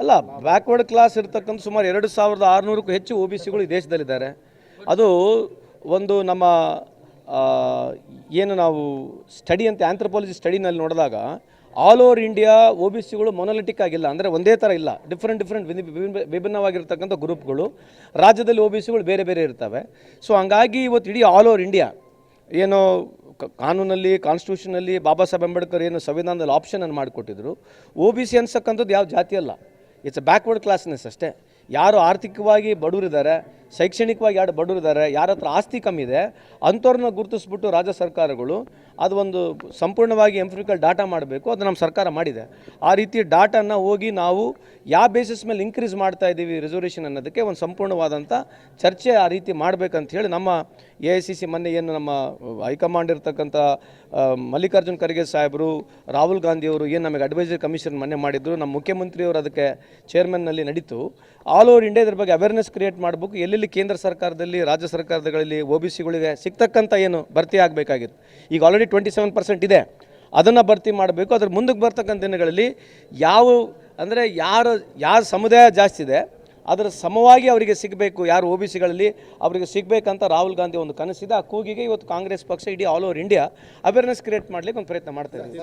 ಅಲ್ಲ backward class ಇರ್ತಕ್ಕಂಥ ಸುಮಾರು ಎರಡು ಸಾವಿರದ ಆರುನೂರಕ್ಕೂ ಹೆಚ್ಚು ಒ ಬಿ ಸಿಗಳು ಈ ದೇಶದಲ್ಲಿದ್ದಾರೆ. ಅದು ಒಂದು ನಮ್ಮ ಏನು ನಾವು ಸ್ಟಡಿ ಅಂತ ಆಂಥ್ರಪಾಲಜಿ ಸ್ಟಡಿನಲ್ಲಿ ನೋಡಿದಾಗ all over India O B ಸಿಗಳು monolithic ಆಗಿಲ್ಲ. ಅಂದರೆ ಒಂದೇ ಥರ ಇಲ್ಲ. ಡಿಫ್ರೆಂಟ್ ಡಿಫ್ರೆಂಟ್ ವಿಭಿನ್ನವಾಗಿರ್ತಕ್ಕಂಥ ಗ್ರೂಪ್ಗಳು ರಾಜ್ಯದಲ್ಲಿ ಓ ಬಿ ಸಿಗಳು ಬೇರೆ ಬೇರೆ ಇರ್ತವೆ. ಸೊ ಹಂಗಾಗಿ ಇವತ್ತು ಇಡೀ ಆಲ್ ಓವರ್ ಇಂಡಿಯಾ ಏನು ಕಾನೂನಲ್ಲಿ ಕಾನ್ಸ್ಟಿಟ್ಯೂಷನಲ್ಲಿ ಬಾಬಾ ಸಾಹೇಬ್ ಅಂಬೇಡ್ಕರ್ ಏನು ಸಂವಿಧಾನದಲ್ಲಿ ಆಪ್ಷನನ್ನು ಮಾಡಿಕೊಟ್ಟಿದ್ರು. ಓ ಬಿ ಸಿ ಅನ್ಸಕ್ಕಂಥದ್ದು ಯಾವ ಜಾತಿ ಅಲ್ಲ. ಇಟ್ಸ್ ಅ ಬ್ಯಾಕ್ವರ್ಡ್ ಕ್ಲಾಸ್ನೆಸ್ ಅಷ್ಟೇ. ಯಾರು ಆರ್ಥಿಕವಾಗಿ ಬಡವರಿದ್ದಾರೆ ಶೈಕ್ಷಣಿಕವಾಗಿ ಯಾರು ಬಡವರಿದ್ದಾರೆ, ಯಾರ ಹತ್ರ ಆಸ್ತಿ ಕಮ್ಮಿ ಇದೆ, ಅಂಥವ್ರನ್ನ ಗುರುತಿಸ್ಬಿಟ್ಟು ರಾಜ್ಯ ಸರ್ಕಾರಗಳು ಅದು ಒಂದು ಸಂಪೂರ್ಣವಾಗಿ ಎಂಫ್ರಿಕಲ್ ಡಾಟಾ ಮಾಡಬೇಕು, ಅದು ನಮ್ಮ ಸರ್ಕಾರ ಮಾಡಿದೆ. ಆ ರೀತಿ ಡಾಟಾನ ಹೋಗಿ ನಾವು ಯಾವ ಬೇಸಿಸ್ ಮೇಲೆ ಇನ್ಕ್ರೀಸ್ ಮಾಡ್ತಾ ಇದ್ದೀವಿ ರಿಸರ್ವೇಷನ್ ಅನ್ನೋದಕ್ಕೆ ಒಂದು ಸಂಪೂರ್ಣವಾದಂಥ ಚರ್ಚೆ ಆ ರೀತಿ ಮಾಡಬೇಕಂತ ಹೇಳಿ ನಮ್ಮ ಎ ಐ ಸಿ ಸಿ ಮೊನ್ನೆ ಏನು ನಮ್ಮ ಹೈಕಮಾಂಡ್ ಇರ್ತಕ್ಕಂಥ ಮಲ್ಲಿಕಾರ್ಜುನ್ ಖರ್ಗೆ ಸಾಹೇಬರು, ರಾಹುಲ್ ಗಾಂಧಿಯವರು ಏನು ನಮಗೆ ಅಡ್ವೈಸರಿ ಕಮಿಷನ್ ಮೊನ್ನೆ ಮಾಡಿದ್ರು, ನಮ್ಮ ಮುಖ್ಯಮಂತ್ರಿಯವರು ಅದಕ್ಕೆ ಚೇರ್ಮನ್ನಲ್ಲಿ ನಡೀತು. ಆಲ್ ಓವರ್ ಇಂಡಿಯಾ ಬಗ್ಗೆ ಅವೇರ್ನೆಸ್ ಕ್ರಿಯೇಟ್ ಮಾಡಬೇಕು ಎಲ್ಲೆಲ್ಲಿ ಕೇಂದ್ರ ಸರ್ಕಾರದಲ್ಲಿ, ರಾಜ್ಯ ಸರ್ಕಾರಗಳಲ್ಲಿ ಒ ಬಿ ಸಿಗಳಿಗೆ ಸಿಗ್ತಕ್ಕಂಥ ಏನು ಭರ್ತಿ ಆಗಬೇಕಾಗಿತ್ತು. ಈಗ ಆಲ್ರೆಡಿ ಟ್ವೆಂಟಿ ಸೆವೆನ್ ಪರ್ಸೆಂಟ್ ಇದೆ. ಅದನ್ನು ಭರ್ತಿ ಮಾಡಬೇಕು. ಅದ್ರ ಮುಂದಕ್ಕೆ ಬರ್ತಕ್ಕಂಥ ದಿನಗಳಲ್ಲಿ ಯಾವ, ಅಂದರೆ ಯಾರು, ಯಾರ ಸಮುದಾಯ ಜಾಸ್ತಿ ಇದೆ, ಅದರ ಸಮವಾಗಿ ಅವರಿಗೆ ಸಿಗಬೇಕು. ಯಾರು ಒ ಬಿ ಸಿಗಳಲ್ಲಿ ಅವರಿಗೆ ಸಿಗಬೇಕಂತ ರಾಹುಲ್ ಗಾಂಧಿ ಒಂದು ಕನಸಿದೆ. ಆ ಕೂಗಿಗೆ ಇವತ್ತು ಕಾಂಗ್ರೆಸ್ ಪಕ್ಷ ಇಡೀ all over India awareness create ಮಾಡಲಿಕ್ಕೆ ಒಂದು ಪ್ರಯತ್ನ ಮಾಡ್ತಾ ಇದೆ